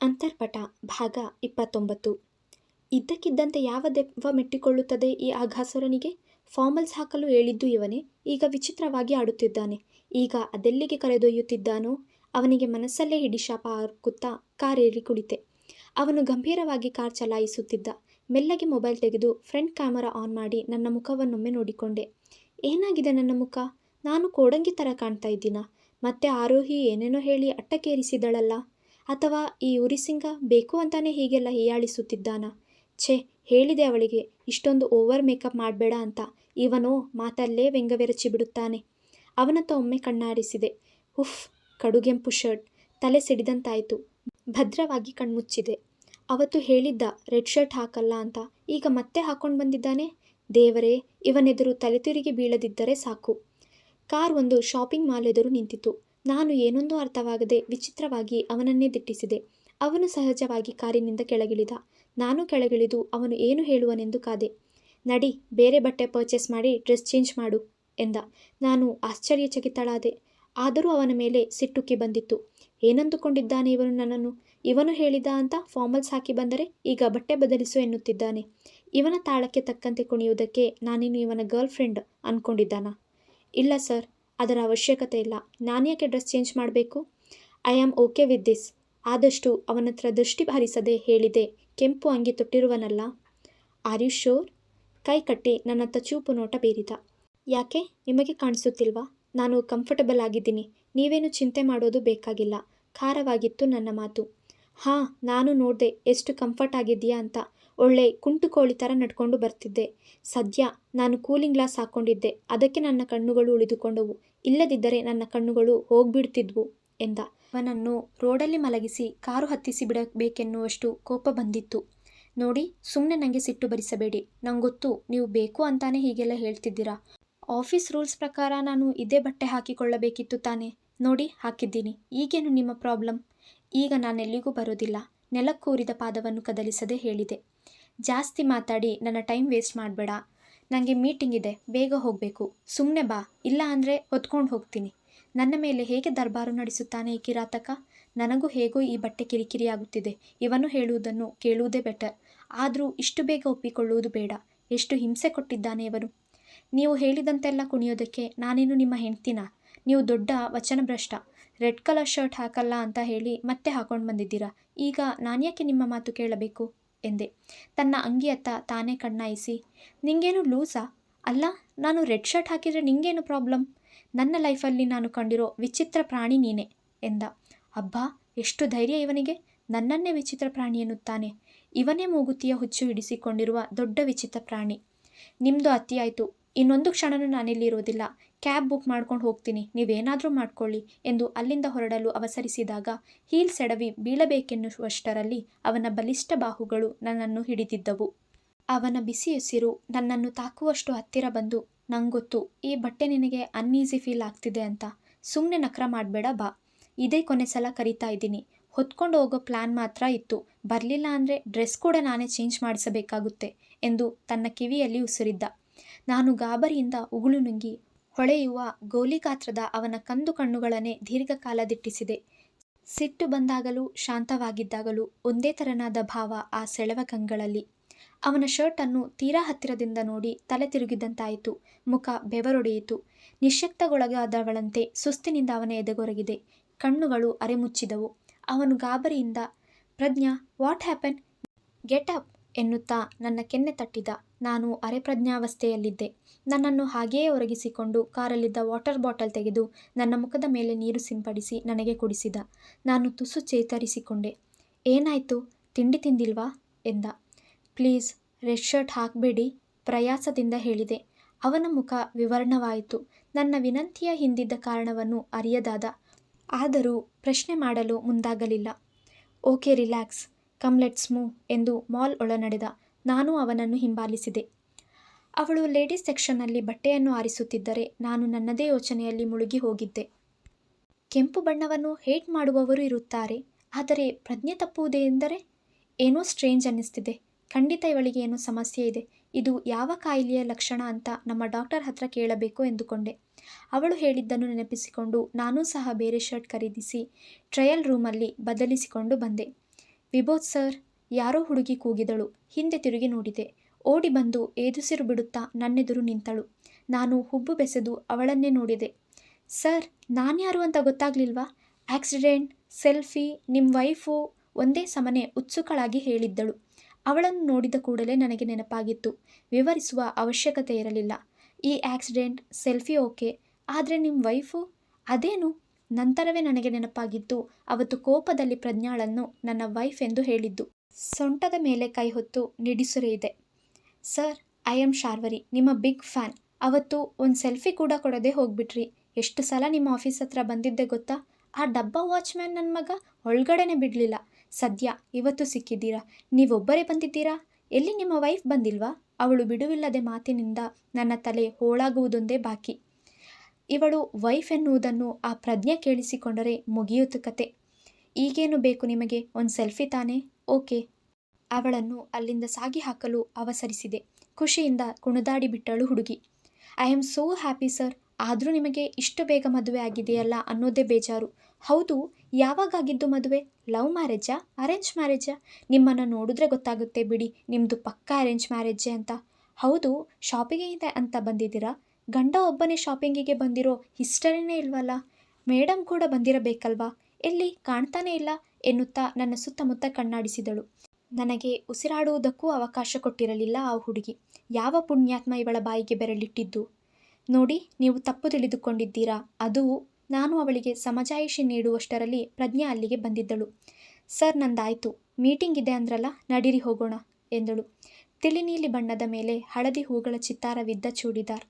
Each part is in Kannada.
ಅಂತರ್ಪಟ, ಭಾಗ ಇಪ್ಪತ್ತೊಂಬತ್ತು. ಇದ್ದಕ್ಕಿದ್ದಂತೆ ಯಾವ ದೆವ್ವ ಮೆಟ್ಟಿಕೊಳ್ಳುತ್ತದೆ ಈ ಅಘಾಸುರನಿಗೆ ಫಾರ್ಮಲ್ಸ್ ಹಾಕಲು ಹೇಳಿದ್ದು ಇವನೇ. ಈಗ ವಿಚಿತ್ರವಾಗಿ ಆಡುತ್ತಿದ್ದಾನೆ. ಈಗ ಅದೆಲ್ಲಿಗೆ ಕರೆದೊಯ್ಯುತ್ತಿದ್ದಾನೋ? ಅವನಿಗೆ ಮನಸ್ಸಲ್ಲೇ ಹಿಡಿಶಾಪ ಹಾಕುತ್ತಾ ಕಾರೇರಿ ಕುಳಿತೆ. ಅವನು ಗಂಭೀರವಾಗಿ ಕಾರ್ ಚಲಾಯಿಸುತ್ತಿದ್ದ. ಮೆಲ್ಲಗೆ ಮೊಬೈಲ್ ತೆಗೆದು ಫ್ರಂಟ್ ಕ್ಯಾಮರಾ ಆನ್ ಮಾಡಿ ನನ್ನ ಮುಖವನ್ನೊಮ್ಮೆ ನೋಡಿಕೊಂಡೆ. ಏನಾಗಿದೆ ನನ್ನ ಮುಖ? ನಾನು ಕೋಡಂಗಿ ಥರ ಕಾಣ್ತಾ ಇದ್ದೀನ? ಮತ್ತೆ ಆರೋಹಿ ಏನೇನೋ ಹೇಳಿ ಅಟ್ಟಕ್ಕೇರಿಸಿದಳಲ್ಲ. ಅಥವಾ ಈ ಉರಿಸಿಂಗ ಬೇಕು ಅಂತಾನೆ ಹೀಗೆಲ್ಲ ಹೀಯಾಳಿಸುತ್ತಿದ್ದಾನಾ? ಛೇ, ಹೇಳಿದೆ ಅವಳಿಗೆ, ಇಷ್ಟೊಂದು ಓವರ್ ಮೇಕಪ್ ಮಾಡಬೇಡ ಅಂತ. ಇವನೋ ಮಾತಲ್ಲೇ ವ್ಯಂಗವೆರಚಿ ಬಿಡುತ್ತಾನೆ. ಅವನತ್ತ ಒಮ್ಮೆ ಕಣ್ಣಾಡಿಸಿದೆ. ಉಫ್, ಕಡುಗೆಂಪು ಶರ್ಟ್, ತಲೆ ಸಿಡಿದಂತಾಯಿತು. ಭದ್ರವಾಗಿ ಕಣ್ಮುಚ್ಚಿದೆ. ಅವತ್ತು ಹೇಳಿದ್ದ ರೆಡ್ ಶರ್ಟ್ ಹಾಕಲ್ಲ ಅಂತ ಈಗ ಮತ್ತೆ ಹಾಕೊಂಡು ಬಂದಿದ್ದಾನೆ? ದೇವರೇ, ಇವನೆದುರು ತಲೆ ತಿರುಗಿ ಬೀಳದಿದ್ದರೆ ಸಾಕು. ಕಾರ್ ಒಂದು ಶಾಪಿಂಗ್ ಮಾಲ್ ಎದುರು ನಿಂತಿತು. ನಾನು ಏನೊಂದು ಅರ್ಥವಾಗದೆ ವಿಚಿತ್ರವಾಗಿ ಅವನನ್ನೇ ದಿಟ್ಟಿಸಿದೆ. ಅವನು ಸಹಜವಾಗಿ ಕಾರಿನಿಂದ ಕೆಳಗಿಳಿದ. ನಾನು ಕೆಳಗಿಳಿದು ಅವನು ಏನು ಹೇಳುವನೆಂದು ಕಾದೆ. ನಡಿ, ಬೇರೆ ಬಟ್ಟೆ ಪರ್ಚೇಸ್ ಮಾಡಿ ಡ್ರೆಸ್ ಚೇಂಜ್ ಮಾಡು ಎಂದ. ನಾನು ಆಶ್ಚರ್ಯಚಕಿತಳಾದೆ. ಆದರೂ ಅವನ ಮೇಲೆ ಸಿಟ್ಟುಕ್ಕಿ ಬಂದಿತ್ತು. ಏನಂದುಕೊಂಡಿದ್ದಾನೆ ಇವನು ನನ್ನನ್ನು? ಇವನು ಹೇಳಿದ ಅಂತ ಫಾರ್ಮಲ್ಸ್ ಹಾಕಿ ಬಂದರೆ ಈಗ ಬಟ್ಟೆ ಬದಲಿಸು ಎನ್ನುತ್ತಿದ್ದಾನೆ. ಇವನ ತಾಳಕ್ಕೆ ತಕ್ಕಂತೆ ಕುಣಿಯುವುದಕ್ಕೆ ನಾನಿನ್ನು ಇವನ ಗರ್ಲ್ ಫ್ರೆಂಡ್ ಅನ್ಕೊಂಡಿದ್ದಾನ? ಇಲ್ಲ ಸರ್. ಅದರ ಅವಶ್ಯಕತೆ ಇಲ್ಲ. ನಾನ್ಯಾಕೆ ಡ್ರೆಸ್ ಚೇಂಜ್ ಮಾಡಬೇಕು? I am okay with this. ಆದಷ್ಟು ಅವನ ಹತ್ರ ದೃಷ್ಟಿ ಹಾರಿಸದೆ ಹೇಳಿದೆ. ಕೆಂಪು ಅಂಗಿ ತೊಟ್ಟಿರುವನಲ್ಲ? ಆರ್ ಯು ಶೋರ್ ಕೈ ಕಟ್ಟಿ ನನ್ನತ್ತ ಚೂಪು ನೋಟ ಬೀರಿದ. ಯಾಕೆ? ನಿಮಗೆ ಕಾಣಿಸುತ್ತಿಲ್ವಾ? ನಾನು ಕಂಫರ್ಟಬಲ್ ಆಗಿದ್ದೀನಿ. ನೀವೇನು ಚಿಂತೆ ಮಾಡೋದು ಬೇಕಾಗಿಲ್ಲ. ಖಾರವಾಗಿತ್ತು ನನ್ನ ಮಾತು. ಹಾಂ, ನಾನು ನೋಡಿದೆ ಎಷ್ಟು ಕಂಫರ್ಟ್ ಆಗಿದೆಯಾ ಅಂತ. ಒಳ್ಳೆ ಕುಂಟು ಕೋಳಿ ಥರ ನಡ್ಕೊಂಡು ಬರ್ತಿದ್ದೆ. ಸದ್ಯ ನಾನು ಕೂಲಿಂಗ್ ಗ್ಲಾಸ್ ಹಾಕ್ಕೊಂಡಿದ್ದೆ ಅದಕ್ಕೆ ನನ್ನ ಕಣ್ಣುಗಳು ಉಳಿದುಕೊಂಡವು. ಇಲ್ಲದಿದ್ದರೆ ನನ್ನ ಕಣ್ಣುಗಳು ಹೋಗ್ಬಿಡ್ತಿದ್ವು ಎಂದ. ಅವನನ್ನು ರೋಡಲ್ಲಿ ಮಲಗಿಸಿ ಕಾರು ಹತ್ತಿಸಿ ಬಿಡಬೇಕೆನ್ನುವಷ್ಟು ಕೋಪ ಬಂದಿತ್ತು. ನೋಡಿ ಸುಮ್ಮನೆ ನನಗೆ ಸಿಟ್ಟು ಬರಿಸಬೇಡಿ ನಂಗೊತ್ತು ನೀವು ಬೇಕು ಅಂತಾನೆ ಹೀಗೆಲ್ಲ ಹೇಳ್ತಿದ್ದೀರಾ? ಆಫೀಸ್ ರೂಲ್ಸ್ ಪ್ರಕಾರ ನಾನು ಇದೇ ಬಟ್ಟೆ ಹಾಕಿಕೊಳ್ಳಬೇಕಿತ್ತು ತಾನೇ. ನೋಡಿ, ಹಾಕಿದ್ದೀನಿ. ಈಗೇನು ನಿಮ್ಮ ಪ್ರಾಬ್ಲಮ್? ಈಗ ನಾನೆಲ್ಲಿಗೂ ಬರೋದಿಲ್ಲ. ನೆಲಕ್ಕೂರಿದ ಪಾದವನ್ನು ಕದಲಿಸದೆ ಹೇಳಿದೆ. ಜಾಸ್ತಿ ಮಾತಾಡಿ ನನ್ನ ಟೈಮ್ ವೇಸ್ಟ್ ಮಾಡಬೇಡ. ನನಗೆ ಮೀಟಿಂಗ್ ಇದೆ, ಬೇಗ ಹೋಗಬೇಕು. ಸುಮ್ಮನೆ ಬಾ, ಇಲ್ಲ ಅಂದರೆ ಹೊತ್ಕೊಂಡು ಹೋಗ್ತೀನಿ. ನನ್ನ ಮೇಲೆ ಹೇಗೆ ದರ್ಬಾರು ನಡೆಸುತ್ತಾನೆ ಈ ಕಿರಾತಕ? ನನಗೂ ಹೇಗೋ ಈ ಬಟ್ಟೆ ಕಿರಿಕಿರಿ ಆಗುತ್ತಿದೆ. ಇವನು ಹೇಳುವುದನ್ನು ಕೇಳುವುದೇ ಬೆಟರ್ ಆದರೂ ಇಷ್ಟು ಬೇಗ ಒಪ್ಪಿಕೊಳ್ಳುವುದು ಬೇಡ. ಎಷ್ಟು ಹಿಂಸೆ ಕೊಟ್ಟಿದ್ದಾನೆ ಇವನು. ನೀವು ಹೇಳಿದಂತೆಲ್ಲ ಕುಣಿಯೋದಕ್ಕೆ ನಾನೇನು ನಿಮ್ಮ ಹೆಂಡ್ತಿನ? ನೀವು ದೊಡ್ಡ ವಚನಭ್ರಷ್ಟ. ರೆಡ್ ಕಲರ್ ಶರ್ಟ್ ಹಾಕಲ್ಲ ಅಂತ ಹೇಳಿ ಮತ್ತೆ ಹಾಕೊಂಡು ಬಂದಿದ್ದೀರಾ? ಈಗ ನಾನ್ಯಾಕೆ ನಿಮ್ಮ ಮಾತು ಕೇಳಬೇಕು? ಎಂದೆ. ತನ್ನ ಅಂಗಿಯತ್ತ ತಾನೇ ಕಣ್ಣಾಯಿಸಿ, ನಿಂಗೇನು ಲೂಸಾ? ಅಲ್ಲ, ನಾನು ರೆಡ್ ಶರ್ಟ್ ಹಾಕಿದರೆ ನಿಂಗೇನು ಪ್ರಾಬ್ಲಮ್? ನನ್ನ ಲೈಫಲ್ಲಿ ನಾನು ಕಂಡಿರೋ ವಿಚಿತ್ರ ಪ್ರಾಣಿ ನೀನೆ ಎಂದ. ಅಬ್ಬಾ, ಎಷ್ಟು ಧೈರ್ಯ ಇವನಿಗೆ. ನನ್ನನ್ನೇ ವಿಚಿತ್ರ ಪ್ರಾಣಿ ಎನ್ನುತ್ತಾನೆ. ಇವನೇ ಮೂಗುತಿಯ ಹುಚ್ಚು ಹಿಡಿಸಿಕೊಂಡಿರುವ ದೊಡ್ಡ ವಿಚಿತ್ರ ಪ್ರಾಣಿ. ನಿಮ್ಮದು ಅತಿಯಾಯಿತು ಇನ್ನೊಂದು ಕ್ಷಣನೂ ನಾನಿಲ್ಲಿರೋದಿಲ್ಲ ಕ್ಯಾಬ್ ಬುಕ್ ಮಾಡ್ಕೊಂಡು ಹೋಗ್ತೀನಿ. ನೀವೇನಾದರೂ ಮಾಡ್ಕೊಳ್ಳಿ ಎಂದು ಅಲ್ಲಿಂದ ಹೊರಡಲು ಅವಸರಿಸಿದಾಗ ಹೀಲ್ ಸೆಡವಿ ಬೀಳಬೇಕೆನ್ನುವಷ್ಟರಲ್ಲಿ ಅವನ ಬಲಿಷ್ಠ ಬಾಹುಗಳು ನನ್ನನ್ನು ಹಿಡಿದಿದ್ದವು. ಅವನ ಬಿಸಿ ಉಸಿರು ನನ್ನನ್ನು ತಾಕುವಷ್ಟು ಹತ್ತಿರ ಬಂದು, ನಂಗೊತ್ತು, ಈ ಬಟ್ಟೆ ನಿನಗೆ ಅನ್ಈಸಿ ಫೀಲ್ ಆಗ್ತಿದೆ ಅಂತ. ಸುಮ್ಮನೆ ನಕ್ರ ಮಾಡಬೇಡ, ಬಾ. ಇದೇ ಕೊನೆ ಸಲ ಕರಿತಾ ಇದ್ದೀನಿ. ಹೊತ್ಕೊಂಡು ಹೋಗೋ ಪ್ಲ್ಯಾನ್ ಮಾತ್ರ ಇತ್ತು. ಬರಲಿಲ್ಲ ಅಂದರೆ ಡ್ರೆಸ್ ಕೂಡ ನಾನೇ ಚೇಂಜ್ ಮಾಡಿಸಬೇಕಾಗುತ್ತೆ ಎಂದು ತನ್ನ ಕಿವಿಯಲ್ಲಿ ಉಸಿರಿದ್ದ. ನಾನು ಗಾಬರಿಯಿಂದ ಉಗುಳು ನುಂಗಿ ಹೊಳೆಯುವ ಗೋಲಿ ಗಾತ್ರದ ಅವನ ಕಂದು ಕಣ್ಣುಗಳನ್ನೇ ದೀರ್ಘಕಾಲ ದಿಟ್ಟಿಸಿದೆ ಸಿಟ್ಟು ಬಂದಾಗಲೂ ಶಾಂತವಾಗಿದ್ದಾಗಲೂ ಒಂದೇ ತರನಾದ ಭಾವ ಆ ಸೆಳೆವ ಕಂಗಳಲ್ಲಿ ಅವನ ಶರ್ಟನ್ನು ತೀರಾ ಹತ್ತಿರದಿಂದ ನೋಡಿ ತಲೆ ತಿರುಗಿದಂತಾಯಿತು. ಮುಖ ಬೆವರೊಡೆಯಿತು. ನಿಶ್ಯಕ್ತಗೊಳಗಾದವಳಂತೆ ಸುಸ್ತಿನಿಂದ ಅವನ ಎದೆಗೊರಗಿದೆ. ಕಣ್ಣುಗಳು ಅರೆಮುಚ್ಚಿದವು. ಅವನು ಗಾಬರಿಯಿಂದ, Pragna what happen get up ಎನ್ನುತ್ತಾ ನನ್ನ ಕೆನ್ನೆ ತಟ್ಟಿದ. ನಾನು ಅರೆಪ್ರಜ್ಞಾವಸ್ಥೆಯಲ್ಲಿದ್ದೆ. ನನ್ನನ್ನು ಹಾಗೆಯೇ ಒರಗಿಸಿಕೊಂಡು ಕಾರಲ್ಲಿದ್ದ ವಾಟರ್ ಬಾಟಲ್ ತೆಗೆದು ನನ್ನ ಮುಖದ ಮೇಲೆ ನೀರು ಸಿಂಪಡಿಸಿ ನನಗೆ ಕುಡಿಸಿದ. ನಾನು ತುಸು ಚೇತರಿಸಿಕೊಂಡೆ. ಏನಾಯಿತು? ತಿಂಡಿ ತಿಂದಿಲ್ವಾ? ಎಂದ. ಪ್ಲೀಸ್, ರೆಡ್ ಶರ್ಟ್ ಹಾಕಬೇಡಿ, ಪ್ರಯಾಸದಿಂದ ಹೇಳಿದೆ. ಅವನ ಮುಖ ವಿವರಣವಾಯಿತು. ನನ್ನ ವಿನಂತಿಯ ಹಿಂದಿದ್ದ ಕಾರಣವನ್ನು ಅರಿಯದಾದ. ಆದರೂ ಪ್ರಶ್ನೆ ಮಾಡಲು ಮುಂದಾಗಲಿಲ್ಲ. Okay, relax. Come let's move ಎಂದು ಮಾಲ್ ಒಳನಡೆದ ನಾನು ಅವನನ್ನು ಹಿಂಬಾಲಿಸಿದೆ. ಅವಳು ಲೇಡೀಸ್ ಸೆಕ್ಷನ್ನಲ್ಲಿ ಬಟ್ಟೆಯನ್ನು ಆರಿಸುತ್ತಿದ್ದರೆ ನಾನು ನನ್ನದೇ ಯೋಚನೆಯಲ್ಲಿ ಮುಳುಗಿ ಹೋಗಿದ್ದೆ. ಕೆಂಪು ಬಣ್ಣವನ್ನು ಹೇಟ್ ಮಾಡುವವರು ಇರುತ್ತಾರೆ, ಆದರೆ ಪ್ರಜ್ಞೆ ತಪ್ಪುವುದೇ ಎಂದರೆ? ಏನೋ ಸ್ಟ್ರೇಂಜ್ ಅನ್ನಿಸ್ತಿದೆ. ಖಂಡಿತ ಇವಳಿಗೆ ಏನೋ ಸಮಸ್ಯೆ ಇದೆ. ಇದು ಯಾವ ಕಾಯಿಲೆಯ ಲಕ್ಷಣ ಅಂತ ನಮ್ಮ ಡಾಕ್ಟರ್ ಹತ್ರ ಕೇಳಬೇಕು ಎಂದುಕೊಂಡೆ. ಅವಳು ಹೇಳಿದ್ದನ್ನು ನೆನಪಿಸಿಕೊಂಡು ನಾನೂ ಸಹ ಬೇರೆ ಶರ್ಟ್ ಖರೀದಿಸಿ ಟ್ರಯಲ್ ರೂಮಲ್ಲಿ ಬದಲಿಸಿಕೊಂಡು ಬಂದೆ. ವಿಬೋಧ್ ಸರ್, ಯಾರೋ ಹುಡುಗಿ ಕೂಗಿದಳು, ಹಿಂದೆ ತಿರುಗಿ ನೋಡಿದೆ. ಓಡಿ ಬಂದು ಏದುಸಿರು ಬಿಡುತ್ತಾ ನನ್ನೆದುರು ನಿಂತಳು. ನಾನು ಹುಬ್ಬು ಬೆಸೆದು ಅವಳನ್ನೇ ನೋಡಿದೆ. ಸರ್, ನಾನ್ಯಾರು ಅಂತ ಗೊತ್ತಾಗ್ಲಿಲ್ವಾ? ಆಕ್ಸಿಡೆಂಟ್, ಸೆಲ್ಫಿ ನಿಮ್ಮ ವೈಫು ಒಂದೇ ಸಮನೆ ಉತ್ಸುಕಳಾಗಿ ಹೇಳಿದ್ದಳು. ಅವಳನ್ನು ನೋಡಿದ ಕೂಡಲೇ ನನಗೆ ನೆನಪಾಗಿತ್ತು. ವಿವರಿಸುವ ಅವಶ್ಯಕತೆ ಇರಲಿಲ್ಲ. ಈ ಆಕ್ಸಿಡೆಂಟ್, ಸೆಲ್ಫಿ ಓಕೆ, ಆದರೆ ನಿಮ್ಮ ವೈಫು? ಅದೇನು? ನಂತರವೇ ನನಗೆ ನೆನಪಾಗಿದ್ದು ಅವತ್ತು ಕೋಪದಲ್ಲಿ ಪ್ರಜ್ಞಾಳನ್ನು ನನ್ನ ವೈಫ್ ಎಂದು ಹೇಳಿದ್ದು. ಸೊಂಟದ ಮೇಲೆ ಕೈ ಹೊತ್ತು ನಿಡಿಸುರೆಯಿದೆ ಸರ್, ಐ ಆಮ್ ಶಾರ್ವರಿ, ನಿಮ್ಮ ಬಿಗ್ ಫ್ಯಾನ್. ಅವತ್ತು ಒಂದು ಸೆಲ್ಫಿ ಕೂಡ ಕೊಡದೆ ಹೋಗ್ಬಿಟ್ರಿ. ಎಷ್ಟು ಸಲ ನಿಮ್ಮ ಆಫೀಸ್ ಹತ್ರ ಬಂದಿದ್ದೆ ಗೊತ್ತಾ? ಆ ಡಬ್ಬ ವಾಚ್ಮ್ಯಾನ್ ನನ್ನ ಮಗ ಒಳಗಡೆನೆ ಬಿಡಲಿಲ್ಲ. ಸದ್ಯ ಇವತ್ತು ಸಿಕ್ಕಿದ್ದೀರಾ? ನೀವೊಬ್ಬರೇ ಬಂದಿದ್ದೀರಾ? ಎಲ್ಲಿ ನಿಮ್ಮ ವೈಫ್ ಬಂದಿಲ್ವಾ? ಅವಳು ಬಿಡುವಿಲ್ಲದೆ ಮಾತಿನಿಂದ ನನ್ನ ತಲೆ ಹೋಳಾಗುವುದೊಂದೇ ಬಾಕಿ. ಇವಳು ವೈಫ್ ಎನ್ನುವುದನ್ನು ಆ ಪ್ರಜ್ಞೆ ಕೇಳಿಸಿಕೊಂಡರೆ ಮುಗಿಯುತ್ತು ಕತೆ. ಈಗೇನು ಬೇಕು ನಿಮಗೆ? ಒಂದು ಸೆಲ್ಫಿ ತಾನೇ? ಓಕೆ. ಅವಳನ್ನು ಅಲ್ಲಿಂದ ಸಾಗಿ ಹಾಕಲು ಅವಸರಿಸಿದೆ. ಖುಷಿಯಿಂದ ಕುಣಿದಾಡಿ ಬಿಟ್ಟಳು ಹುಡುಗಿ. I am so happy sir. ಆದರೂ ನಿಮಗೆ ಇಷ್ಟು ಬೇಗ ಮದುವೆ ಆಗಿದೆಯಲ್ಲ ಅನ್ನೋದೇ ಬೇಜಾರು. ಹೌದು, ಯಾವಾಗಾಗಿದ್ದು ಮದುವೆ? ಲವ್ ಮ್ಯಾರೇಜಾ? ಅರೇಂಜ್ ಮ್ಯಾರೇಜಾ? ನಿಮ್ಮನ್ನು ನೋಡಿದ್ರೆ ಗೊತ್ತಾಗುತ್ತೆ ಬಿಡಿ. ನಿಮ್ಮದು ಪಕ್ಕಾ ಅರೇಂಜ್ ಮ್ಯಾರೇಜೇ ಅಂತ. ಹೌದು, ಶಾಪಿಗೆ ಇದೆ ಅಂತ ಬಂದಿದ್ದೀರಾ? ಗಂಡ ಒಬ್ಬನೇ ಶಾಪಿಂಗಿಗೆ ಬಂದಿರೋ ಹಿಸ್ಟರಿನೇ ಇಲ್ವಲ್ಲ? ಮೇಡಮ್ ಕೂಡ ಬಂದಿರಬೇಕಲ್ವಾ? ಎಲ್ಲಿ? ಕಾಣ್ತಾನೇ ಇಲ್ಲ ಎನ್ನುತ್ತಾ ನನ್ನ ಸುತ್ತಮುತ್ತ ಕಣ್ಣಾಡಿಸಿದಳು. ನನಗೆ ಉಸಿರಾಡುವುದಕ್ಕೂ ಅವಕಾಶ ಕೊಟ್ಟಿರಲಿಲ್ಲ ಆ ಹುಡುಗಿ. ಯಾವ ಪುಣ್ಯಾತ್ಮ ಇವಳ ಬಾಯಿಗೆ ಬೆರಳಿಟ್ಟಿದ್ದು? ನೋಡಿ, ನೀವು ತಪ್ಪು ತಿಳಿದುಕೊಂಡಿದ್ದೀರಾ. ಅದು ನಾನು ಅವಳಿಗೆ ಸಮಜಾಯಿಷಿ ನೀಡುವಷ್ಟರಲ್ಲಿ ಪ್ರಜ್ಞಾ ಅಲ್ಲಿಗೆ ಬಂದಿದ್ದಳು. ಸರ್, ನಂದಾಯಿತು. ಮೀಟಿಂಗ್ ಇದೆ ಅಂದ್ರಲ್ಲ, ನಡೀರಿ ಹೋಗೋಣ, ಎಂದಳು. ತಿಳಿನೀಲಿ ಬಣ್ಣದ ಮೇಲೆ ಹಳದಿ ಹೂಗಳ ಚಿತ್ತಾರವಿದ್ದ ಚೂಡಿದಾರ್.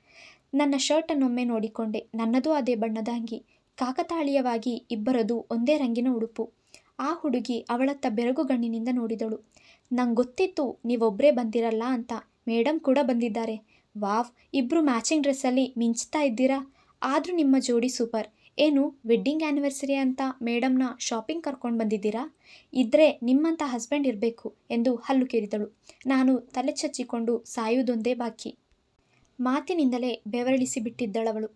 ನನ್ನ ಶರ್ಟನ್ನೊಮ್ಮೆ ನೋಡಿಕೊಂಡೆ. ನನ್ನದೂ ಅದೇ ಬಣ್ಣದ ಅಂಗಿ. ಕಾಕತಾಳೀಯವಾಗಿ ಇಬ್ಬರದು ಒಂದೇ ರಂಗಿನ ಉಡುಪು. ಆ ಹುಡುಗಿ ಅವಳತ್ತ ಬೆರಗುಗಣ್ಣಿನಿಂದ ನೋಡಿದಳು. ನಂಗೆ ಗೊತ್ತಿತ್ತು ನೀವೊಬ್ಬರೇ ಬಂದಿರಲ್ಲ ಅಂತ. ಮೇಡಮ್ ಕೂಡ ಬಂದಿದ್ದಾರೆ. ವಾವ್ ಇಬ್ಬರು ಮ್ಯಾಚಿಂಗ್ ಡ್ರೆಸ್ಸಲ್ಲಿ ಮಿಂಚ್ತಾ ಇದ್ದೀರಾ? ಆದರೂ ನಿಮ್ಮ ಜೋಡಿ ಸೂಪರ್. ಏನು, ವೆಡ್ಡಿಂಗ್ ಆ್ಯನಿವರ್ಸರಿ ಅಂತ ಮೇಡಮ್ನ ಶಾಪಿಂಗ್ ಕರ್ಕೊಂಡು ಬಂದಿದ್ದೀರಾ? ಇದ್ರೆ ನಿಮ್ಮಂಥ ಹಸ್ಬೆಂಡ್ ಇರಬೇಕು ಎಂದು ಹಲ್ಲು ಕೇರಿದಳು. ನಾನು ತಲೆ ಚಚ್ಚಿಕೊಂಡು ಸಾಯುವುದೊಂದೇ ಬಾಕಿ. ಮಾತಿನಿಂದಲೇ ಬೆವರಿಳಿಸಿಬಿಟ್ಟಿದ್ದಳವಳು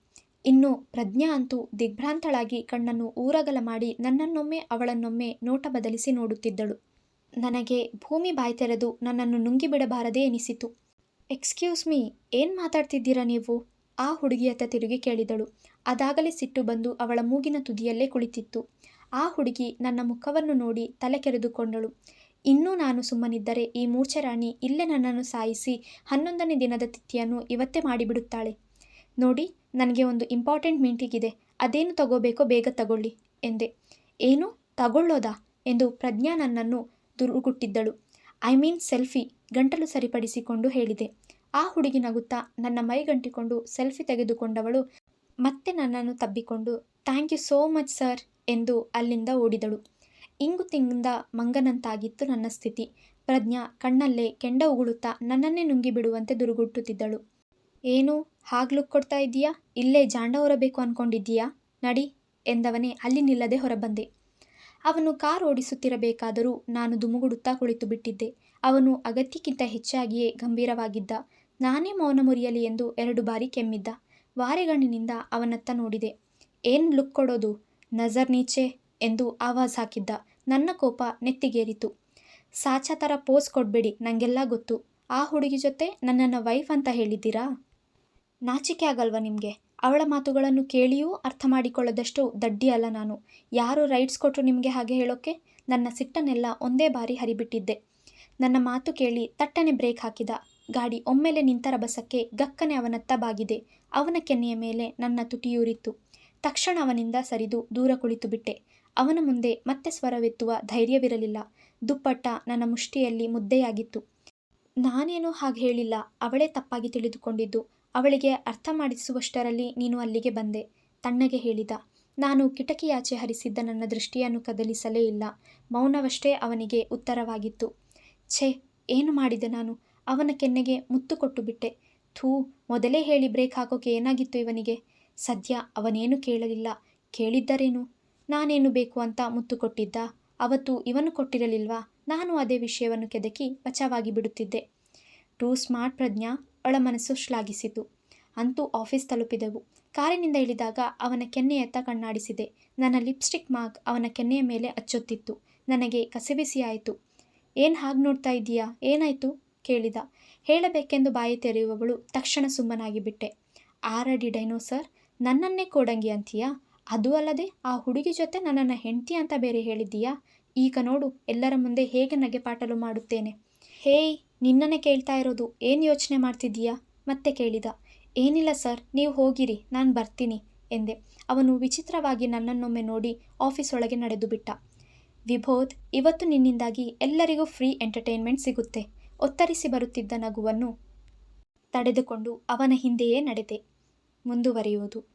ಇನ್ನು ಪ್ರಜ್ಞಾ ಅಂತೂ ದಿಗ್ಭ್ರಾಂತಳಾಗಿ ಕಣ್ಣನ್ನು ಊರಗಲ ಮಾಡಿ ನನ್ನನ್ನೊಮ್ಮೆ ಅವಳನ್ನೊಮ್ಮೆ ನೋಟ ಬದಲಿಸಿ ನೋಡುತ್ತಿದ್ದಳು. ನನಗೆ ಭೂಮಿ ಬಾಯಿ ತೆರೆದು ನನ್ನನ್ನು ನುಂಗಿಬಿಡಬಾರದೇ ಎನಿಸಿತು. ಎಕ್ಸ್ಕ್ಯೂಸ್ ಮೀ, ಏನು ಮಾತಾಡ್ತಿದ್ದೀರಾ ನೀವು? ಆ ಹುಡುಗಿಯತ್ತ ತಿರುಗಿ ಕೇಳಿದಳು. ಅದಾಗಲೇ ಸಿಟ್ಟು ಬಂದು ಅವಳ ಮೂಗಿನ ತುದಿಯಲ್ಲೇ ಕುಳಿತಿತ್ತು. ಆ ಹುಡುಗಿ ನನ್ನ ಮುಖವನ್ನು ನೋಡಿ ತಲೆ ಕೆರೆದುಕೊಂಡಳು. ಇನ್ನೂ ನಾನು ಸುಮ್ಮನಿದ್ದರೆ ಈ ಮೂರ್ಛರಾಣಿ ಇಲ್ಲೇ ನನ್ನನ್ನು ಸಾಯಿಸಿ ಹನ್ನೊಂದನೇ ದಿನದ ತಿಥಿಯನ್ನು ಇವತ್ತೇ ಮಾಡಿಬಿಡುತ್ತಾಳೆ. ನೋಡಿ, ನನಗೆ ಒಂದು ಇಂಪಾರ್ಟೆಂಟ್ ಮೀಟಿಂಗ್ ಇದೆ ಅದೇನು ತಗೋಬೇಕೋ ಬೇಗ ತಗೊಳ್ಳಿ, ಎಂದೆ. ಏನು? ತಗೊಳ್ಳೋದಾ? ಎಂದು ಪ್ರಜ್ಞಾ ನನ್ನನ್ನು ದುರುಗುಟ್ಟಿದ್ದಳು. ಐ ಮೀನ್ ಸೆಲ್ಫಿ, ಗಂಟಲು ಸರಿಪಡಿಸಿಕೊಂಡು ಹೇಳಿದೆ. ಆ ಹುಡುಗಿ ನಗುತ್ತಾ ನನ್ನ ಮೈಗಂಟಿಕೊಂಡು ಸೆಲ್ಫಿ ತೆಗೆದುಕೊಂಡವಳು ಮತ್ತೆ ನನ್ನನ್ನು ತಬ್ಬಿಕೊಂಡು, thank you so much sir ಎಂದು ಅಲ್ಲಿಂದ ಓಡಿದಳು. ಇಂಗು ತಿಂಗಿಂದ ಮಂಗನಂತಾಗಿತ್ತು ನನ್ನ ಸ್ಥಿತಿ. ಪ್ರಜ್ಞಾ ಕಣ್ಣಲ್ಲೇ ಕೆಂಡ ಉಗುಳುತ್ತಾ ನನ್ನನ್ನೇ ನುಂಗಿಬಿಡುವಂತೆ ದುರುಗುಟ್ಟುತ್ತಿದ್ದಳು. ಏನು? ಹಾಗ್ಲುಕ್ ಕೊಡ್ತಾ ಇದ್ದೀಯಾ? ಇಲ್ಲೇ ಜಾಂಡ ಹೊರಬೇಕು ಅನ್ಕೊಂಡಿದ್ದೀಯಾ? ನಡಿ ಎಂದವನೇ ಅಲ್ಲಿ ನಿಲ್ಲದೆ ಹೊರಬಂದೆ. ಅವನು ಕಾರ್ ಓಡಿಸುತ್ತಿರಬೇಕಾದರೂ ನಾನು ದುಮುಗುಡುತ್ತಾ ಕುಳಿತು ಬಿಟ್ಟಿದ್ದೆ. ಅವನು ಅಗತ್ಯಕ್ಕಿಂತ ಹೆಚ್ಚಾಗಿಯೇ ಗಂಭೀರವಾಗಿದ್ದ. ನಾನೇ ಮೌನ ಮುರಿಯಲಿ ಎಂದು ಎರಡು ಬಾರಿ ಕೆಮ್ಮಿದ್ದ. ವಾರೆಗಣ್ಣಿನಿಂದ ಅವನತ್ತ ನೋಡಿದೆ. ಏನ್ ಲುಕ್ ಕೊಡೋದು? ನಜರ್ ನೀಚೆ ಎಂದು ಆವಾಜ್ ಹಾಕಿದ್ದ. ನನ್ನ ಕೋಪ ನೆತ್ತಿಗೇರಿತು. ಸಾಚಾ ಥರ ಪೋಸ್ ಕೊಡಬೇಡಿ ನನಗೆಲ್ಲ ಗೊತ್ತು. ಆ ಹುಡುಗಿ ಜೊತೆ ನನ್ನನ್ನು ವೈಫ್ ಅಂತ ಹೇಳಿದ್ದೀರಾ? ನಾಚಿಕೆ ಆಗಲ್ವಾ ನಿಮಗೆ? ಅವಳ ಮಾತುಗಳನ್ನು ಕೇಳಿಯೂ ಅರ್ಥ ಮಾಡಿಕೊಳ್ಳದಷ್ಟು ದಡ್ಡಿ ಅಲ್ಲ ನಾನು. ಯಾರು ರೈಟ್ಸ್ ಕೊಟ್ಟರು ನಿಮಗೆ ಹಾಗೆ ಹೇಳೋಕ್ಕೆ ನನ್ನ ಸಿಟ್ಟನ್ನೆಲ್ಲ ಒಂದೇ ಬಾರಿ ಹರಿಬಿಟ್ಟಿದ್ದೆ. ನನ್ನ ಮಾತು ಕೇಳಿ ತಟ್ಟನೆ ಬ್ರೇಕ್ ಹಾಕಿದ. ಗಾಡಿ ಒಮ್ಮೆಲೆ ನಿಂತ ರಭಸಕ್ಕೆ ಗಕ್ಕನೆ ಅವನತ್ತ ಬಾಗಿದೆ. ಅವನ ಕೆನ್ನೆಯ ಮೇಲೆ ನನ್ನ ತುಟಿಯೂರಿತ್ತು. ತಕ್ಷಣ ಅವನಿಂದ ಸರಿದು ದೂರ ಕುಳಿತು ಬಿಟ್ಟೆ ಅವನ ಮುಂದೆ ಮತ್ತೆ ಸ್ವರವೆತ್ತುವ ಧೈರ್ಯವಿರಲಿಲ್ಲ. ದುಪ್ಪಟ್ಟ ನನ್ನ ಮುಷ್ಟಿಯಲ್ಲಿ ಮುದ್ದೆಯಾಗಿತ್ತು. ನಾನೇನೂ ಹಾಗೆ ಹೇಳಿಲ್ಲ. ಅವಳೇ ತಪ್ಪಾಗಿ ತಿಳಿದುಕೊಂಡಿದ್ದು. ಅವಳಿಗೆ ಅರ್ಥ ಮಾಡಿಸುವಷ್ಟರಲ್ಲಿ ನೀನು ಅಲ್ಲಿಗೆ ಬಂದೆ. ತಣ್ಣಗೆ ಹೇಳಿದ. ನಾನು ಕಿಟಕಿಯಾಚೆ ಹರಿಸಿದ್ದ ನನ್ನ ದೃಷ್ಟಿಯನ್ನು ಕದಲಿಸಲೇ ಇಲ್ಲ. ಮೌನವಷ್ಟೇ ಅವನಿಗೆ ಉತ್ತರವಾಗಿತ್ತು. ಛೇ, ಏನು ಮಾಡಿದೆ ನಾನು? ಅವನ ಕೆನ್ನೆಗೆ ಮುತ್ತು ಕೊಟ್ಟು ಬಿಟ್ಟೆ. ಥೂ, ಮೊದಲೇ ಹೇಳಿ ಬ್ರೇಕ್ ಹಾಕೋಕೆ ಏನಾಗಿತ್ತು ಇವನಿಗೆ? ಸದ್ಯ ಅವನೇನು ಕೇಳಲಿಲ್ಲ. ಕೇಳಿದ್ದರೇನು? ನಾನೇನು ಬೇಕು ಅಂತ ಮುತ್ತು ಕೊಟ್ಟಿದ್ದ? ಅವತ್ತು ಇವನು ಕೊಟ್ಟಿರಲಿಲ್ವಾ? ನಾನು ಅದೇ ವಿಷಯವನ್ನು ಕೆದಕಿ ಬಚಾವಾಗಿ ಬಿಡುತ್ತಿದ್ದೆ. ಟೂ ಸ್ಮಾರ್ಟ್ ಪ್ರಜ್ಞಾ, ಒಳ ಮನಸ್ಸು ಶ್ಲಾಘಿಸಿತು. ಅಂತೂ ಆಫೀಸ್ ತಲುಪಿದೆವು. ಕಾರಿನಿಂದ ಇಳಿದಾಗ ಅವನ ಕೆನ್ನೆಯತ್ತ ಕಣ್ಣಾಡಿಸಿದೆ. ನನ್ನ ಲಿಪ್ಸ್ಟಿಕ್ ಮಾರ್ಕ್ ಅವನ ಕೆನ್ನೆಯ ಮೇಲೆ ಅಚ್ಚೊತ್ತಿತ್ತು. ನನಗೆ ಕಸಿಬಿಸಿಯಾಯಿತು ಏನು ಹಾಗೆ ನೋಡ್ತಾ ಇದ್ದೀಯಾ? ಏನಾಯಿತು? ಕೇಳಿದ. ಹೇಳಬೇಕೆಂದು ಬಾಯಿ ತೆರೆಯುವವಳು ತಕ್ಷಣ ಸುಮ್ಮನಾಗಿ ಬಿಟ್ಟೆ ಆರಡಿ ಡೈನೋಸರ್? ನನ್ನನ್ನೇ ಕೋಡಂಗಿ ಅಂತೀಯಾ? ಅದು ಅಲ್ಲದೆ ಆ ಹುಡುಗಿ ಜೊತೆ ನನ್ನನ್ನು ಹೆಂಡತಿ ಅಂತ ಬೇರೆ ಹೇಳಿದ್ದೀಯಾ? ಈಗ ನೋಡು, ಎಲ್ಲರ ಮುಂದೆ ಹೇಗೆ ನಗೆಪಾಟಲು ಮಾಡುತ್ತೇನೆ? ಹೇಯ್, ನಿನ್ನನ್ನೇ ಕೇಳ್ತಾ ಇರೋದು ಏನು ಯೋಚನೆ ಮಾಡ್ತಿದ್ದೀಯಾ? ಮತ್ತೆ ಕೇಳಿದ. ಏನಿಲ್ಲ ಸರ್, ನೀವು ಹೋಗಿರಿ, ನಾನು ಬರ್ತೀನಿ ಎಂದೆ. ಅವನು ವಿಚಿತ್ರವಾಗಿ ನನ್ನನ್ನೊಮ್ಮೆ ನೋಡಿ ಆಫೀಸ್ ಒಳಗೆ ನಡೆದು ಬಿಟ್ಟ. ವಿಭೋದ್, ಇವತ್ತು ನಿನ್ನಿಂದಾಗಿ ಎಲ್ಲರಿಗೂ ಫ್ರೀ ಎಂಟರ್ಟೈನ್ಮೆಂಟ್ ಸಿಗುತ್ತೆ. ಒತ್ತರಿಸಿ ಬರುತ್ತಿದ್ದ ನಗುವನ್ನು ತಡೆದುಕೊಂಡು ಅವನ ಹಿಂದೆಯೇ ನಡೆದೆ. ಮುಂದುವರಿಯುವುದು.